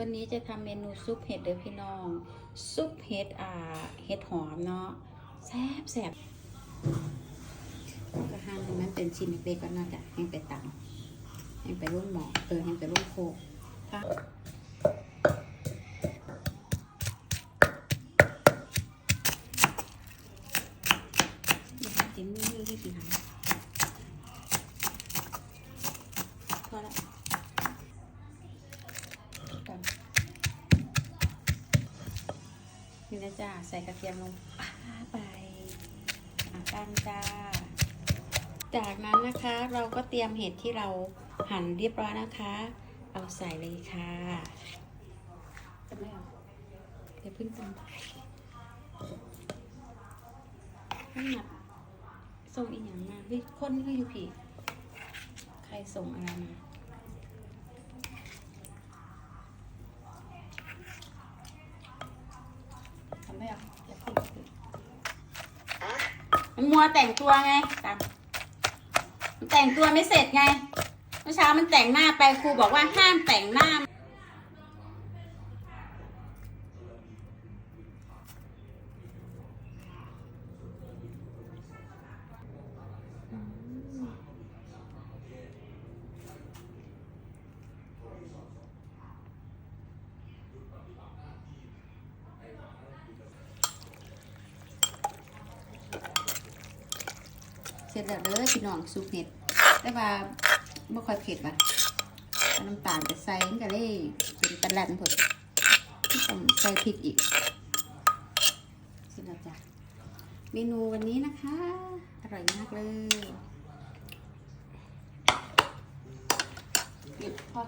วันนี้จะทำเมนูซุปเห็ดเด้อพี่น้อง ซุปเห็ดอ่าเห็ดหอมเนาะแซ่บแซ่บก็หั่นให้มันเป็นชิ้นเล็กๆก็น่าจะให้ไปตำให้ไปรุ่นหมอเออให้ไปรุ่นโคกค่ะจิ้มมือที่กินหางพอละ นี่นะจ้าใส่กระเทียมลงไปอะกันจ้า จากนั้นนะคะเราก็เตรียมเห็ดที่เราหั่นเรียบร้อยนะคะ เอาใส่เลยค่ะจะไม่เอาเดี๋ยวพิ่งตำข้างหนักส่งอีกอย่างมาเฮ้ยคนนี่ก็อยู่ผิดใครส่งอะไรมา ไม่เอาอย่าพูดอย่าพูดมันมัวแต่งตัวไงตามมันแต่งตัวไม่เสร็จไง เมื่อเช้ามันแต่งหน้าไปครูบอกว่าห้ามแต่งหน้า เส ร็จแล้วเด้อพี่น้องซุปเห็ดแต่ว่าไม่ค่อยเผ็ดว่ะน้ำตาลไปใส่มันก็เลยเป็นตะแลนผดต้องใส่พริกอีกเสร็จแล้วจ้ะเมนูวันนี้นะคะ อร่อยมากเลยหยุดพอ